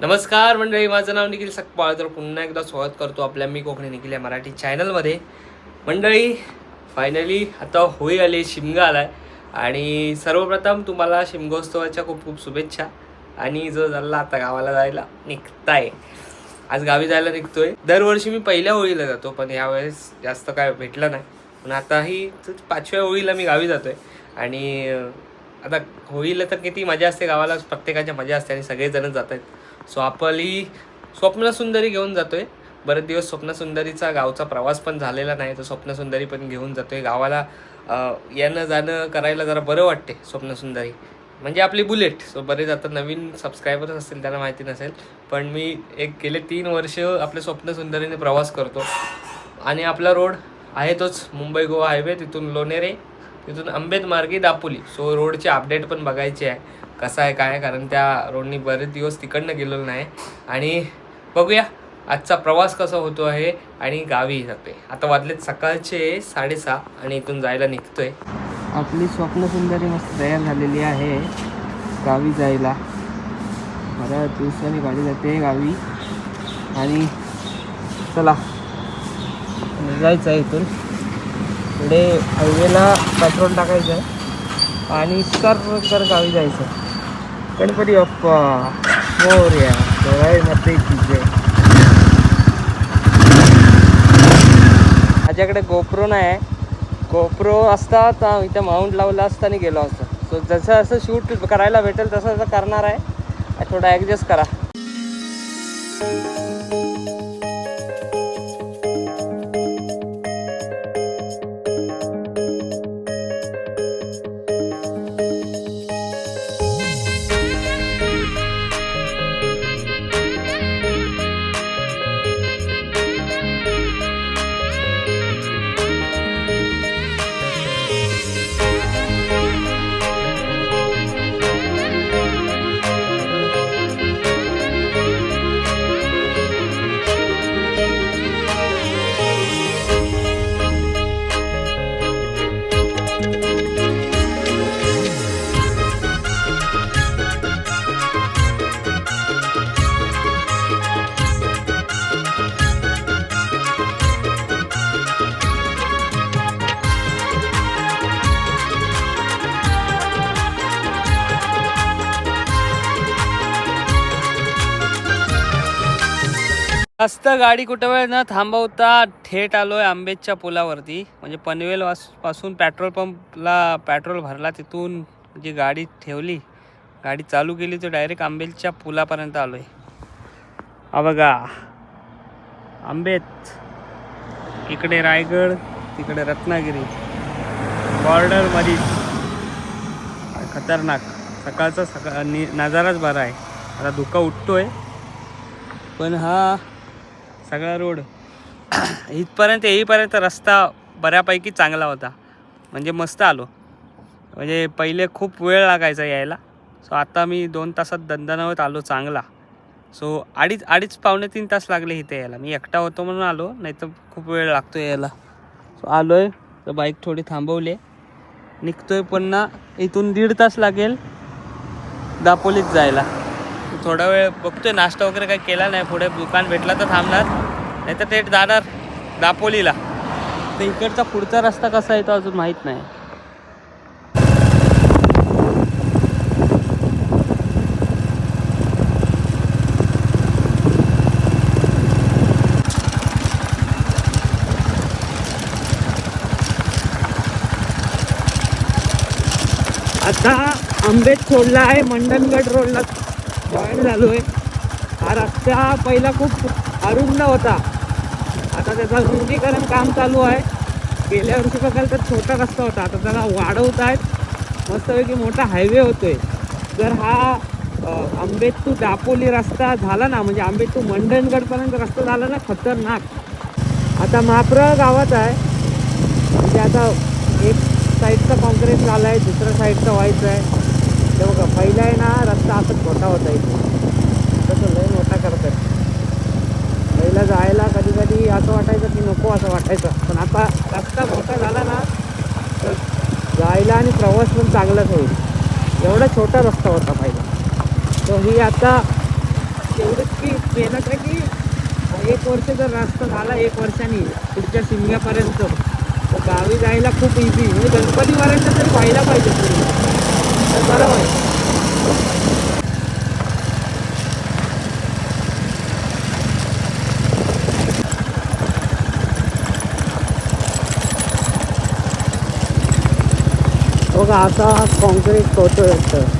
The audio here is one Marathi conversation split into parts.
नमस्कार मंडळी माझं नाव निखिल सकपाळ. तर पुन्हा एकदा स्वागत करतो आपल्या मी कोकणी निखिल या मराठी चॅनलमध्ये मंडळी फायनली आता होळी आली शिमगा आला आहे आणि सर्वप्रथम तुम्हाला शिमगोत्सवाच्या खूप खूप शुभेच्छा. आणि जो झाला आता गावाला जायला निघताय. आज गावी जायला निघतोय. दरवर्षी मी पहिल्या होळीला जातो पण यावेळेस जास्त काय भेटलं नाही. पण आताही पाचव्या होळीला मी गावी जातोय. आणि आता होळीला तर किती मजा असते गावाला प्रत्येकाच्या मजा असते आणि सगळेजण जात आहेत सो आपली स्वप्नसुंदरी घेऊन जातोय. बरेच दिवस स्वप्नसुंदरीचा गावचा प्रवास पण झालेला नाही तर स्वप्नसुंदरी पण घेऊन जातोय. गावाला येणं जाणं करायला जरा बरं वाटते स्वप्नसुंदरी म्हणजे आपली बुलेट. सो बरेच आता नवीन सबस्क्रायबर्स असतील त्यांना माहिती नसेल पण मी एक गेले तीन वर्ष आपल्या स्वप्नसुंदरीने प्रवास करतो. आणि आपला रोड आहे तोच मुंबई गोवा हायवे तिथून लोणेरे तिथून आंबेद मार्गे दापोली. सो रोडचे अपडेट पण बघायचे आहे. कसं आहे काय कारण त्या रोडनी बरेच दिवस तिकडनं गेलेलो नाही. आणि बघूया आजचा प्रवास कसा होतो आहे आणि गावी जाते आता वाजलेत सकाळचे साडेसहा आणि इथून जायला निघतोय. आपली स्वप्नसुंदरी मस्त तयार झालेली आहे गावी जायला. बऱ्याच दिवसांनी गाडी जाते गावी. आणि चला निघायचं आहे इथून. पुढे हायवेला पेट्रोल टाकायचं आहे. आणि कर कर गावी जायचं. गणपती बाप्पा. मोर्या. जयमध्ये जय. माझ्याकडे गोप्रो नाही. गोप्रो असता तर इथं माउंट लावला असताना गेलो असतो. सो जसं असं शूट करायला भेटेल तसं तसं करणार आहे. थोडं ॲडजस्ट करा. जास्त गाडी कुठं वेळ न थांबवता थेट आलोय आंबेच्या पुलावरती. म्हणजे पनवेल पासून पेट्रोल पंपला पेट्रोल भरला तिथून जी गाडी ठेवली गाडी चालू केली तर डायरेक्ट आंबेलच्या पुलापर्यंत आलोय. हा बघा आंबेत इकडे रायगड तिकडे रत्नागिरी. बॉर्डर खतरनाक. सकाळचा सकाळ नि नजाराच बरा आहे. आता धुका उठतोय. पण हा सगळा रोड. इथपर्यंत येईपर्यंत रस्ता बऱ्यापैकी चांगला होता. म्हणजे मस्त आलो. म्हणजे पहिले खूप वेळ लागायचा यायला. सो आता मी दोन तासात दंदनावत आलो चांगला. सो अडीच अडीच पावणे तीन तास लागले इथे यायला. मी एकटा होतो म्हणून आलो नाही तर खूप वेळ लागतो यायला. सो आलो आहे तर बाईक थोडी थांबवली. निघतोय पुन्हा. इथून दीड तास लागेल दापोलीत जायला. थोडा वेळ बघतोय नाश्ता वगैरे काही केला नाही पुढे दुकान भेटला तर थांबणार. नाही तर थेट जाणार दापोलीला. तर इकडचा पुढचा रस्ता कसा आहे तो अजून माहीत नाही. आता आंबेत सोडला आहे मंडनगड रोडला. जॉईन झालो आहे हा रस्ता पहिला खूप अरुंद होता. आता त्याचं रुंदीकरण काम चालू आहे. गेल्या वर्षी बघाल तर छोटा रस्ता होता. आता त्याला वाढवत आहेत. मस्तपैकी मोठा हायवे होतोय. जर हा अ, आंबेत टू दापोली रस्ता झाला ना म्हणजे आंबेत टू मंडणगडपर्यंत रस्ता झाला ना खतरनाक. आता माप्र गावात आहे. म्हणजे आता एक साईडचा कॉन्क्रीट झाला आहे दुसऱ्या साईडचा व्हायचं आहे ते बघा पहिला आहे ना रस्ता असा छोटा होता इथे. तसं लय मोठा करतात. पहिला जायला कधी कधी असं वाटायचं की नको असं वाटायचं. पण आता रस्ता मोठा झाला ना तर जायला आणि प्रवास पण चांगलाच होईल. एवढा छोटा रस्ता होता पहिला. तो ही आता एवढी केलं का की एक वर्ष जर रस्ता झाला एक वर्षाने पुढच्या शिमग्यापर्यंत तर गावी जायला खूप इझी म्हणजे गणपतीपर्यंत तरी व्हायला पाहिजे पुढे तर बरं होईल बघा असा कॉन्क्रीट होतो येतं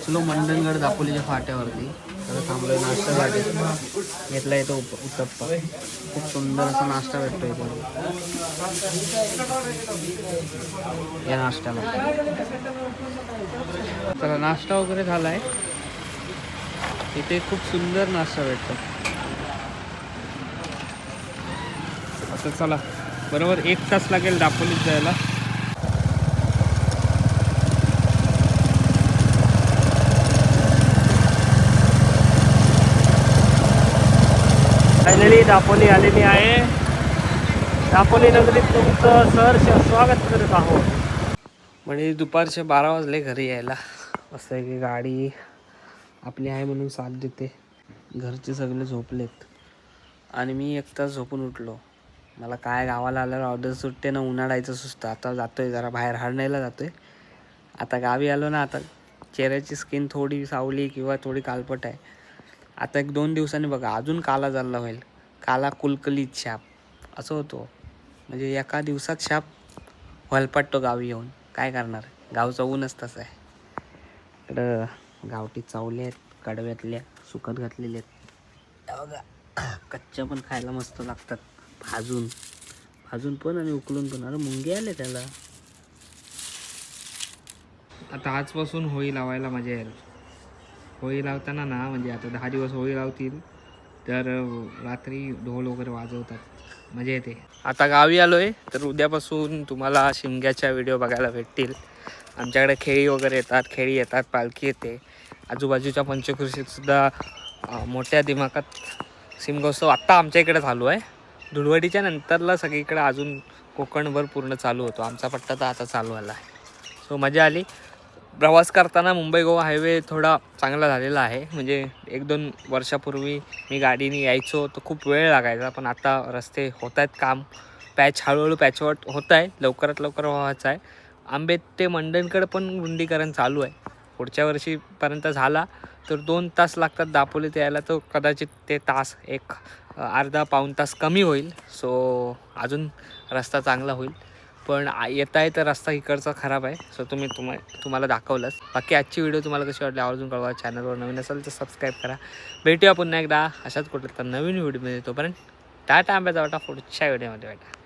पोचलो मंडणगड दापोलीच्या फाट्यावरती. तर थांबलोय नाश्त्यासाठी घेतला येतो उप उत्तप्पा. खूप सुंदर असा नाश्ता भेटतो इथे. या नाश्त्याला. चला नाश्ता वगैरे झालाय. इथे खूप सुंदर नाश्ता भेटतो. असं चला. बरोबर एक तास लागेल दापोलीत जायला. फायनली दापोली आलेली आहे. दापोली नगरीत तुमचं सहर्ष स्वागत करत आहोत. म्हणजे दुपारचे बारा वाजले घरी यायला. असं आहे की गाडी आपली आहे म्हणून साथ देते. घरचे सगळे झोपलेत. आणि मी एक तास झोपून उठलो. मला काय गावाला आल्यावर ऑर्डर सुटते ना उन्हाळायचं सुचतं आता जातोय जरा बाहेर हाडण्याला जातोय. आता गावी आलो ना आता चेहऱ्याची स्किन थोडी सावली किंवा थोडी कालपट आहे. आता एक दोन दिवसांनी बघा अजून काला चालला होईल. काला कुलकलीत शाप. असं होतो. म्हणजे एका दिवसात शाप वलपाटतो गावी येऊन. काय करणार? गावचा ऊनच तसं आहे. इकडं गावठी चावले आहेत कडव्यातल्या सुकत घातलेल्या आहेत. बघा कच्च्या पण खायला मस्त लागतात. भाजून. भाजून पण आणि उकलून पण. अरे मुंगे आले त्याला. आता आजपासून होळी लावायला मजा येईल होळी लावताना ना म्हणजे आता दहा दिवस होळी लावतील तर रात्री ढोल वगैरे वाजवतात. मजा येते. आता गावी आलोय तर उद्यापासून तुम्हाला शिमग्याच्या व्हिडिओ बघायला भेटतील. आमच्याकडे खेळी वगैरे येतात खेळी येतात पालखी येते. आजूबाजूच्या पंचकृषीतसुद्धा मोठ्या दिमाखात शिमगोत्सव आत्ता आमच्या इकडे चालू आहे. धुळवडीच्या नंतरला सगळीकडे अजून कोकणभर पूर्ण चालू होतो. आमचा पट्टा तर आता चालू आला आहे. सो मजा आली. प्रवास करताना मुंबई गोवा हायवे थोडा चांगला झालेला आहे. म्हणजे एक दोन वर्षापूर्वी मी गाडीने यायचो तर खूप वेळ लागायचा पण आता रस्ते होत आहेत काम. पॅच हळूहळू पॅचवट होत आहे लवकरात लवकर व्हायचं आहे. आंबे ते मंडणकडे पण रुंदीकरण चालू आहे. पुढच्या वर्षीपर्यंत झाला तर दोन तास लागतात दापोलीत यायला तर कदाचित ते तास एक अर्धा पाऊण तास कमी होईल. सो अजून रस्ता चांगला होईल. पण येत येता येता रस्ता इकडचा खराब आहे. सो तुम्ही तुम्हा तुम्हाला दाखवलंच. बाकी आजची व्हिडिओ तुम्हाला कशी वाटली आवर्जून कळवा. चॅनलवर नवीन असेल तर सबस्क्राईब करा. भेटूया पुन्हा एकदा. अशाच कुठल्या तर नवीन व्हिडिओमध्ये तोपर्यंत टाटा आंब्याचा वाटा पुढच्या व्हिडिओमध्ये भेटा.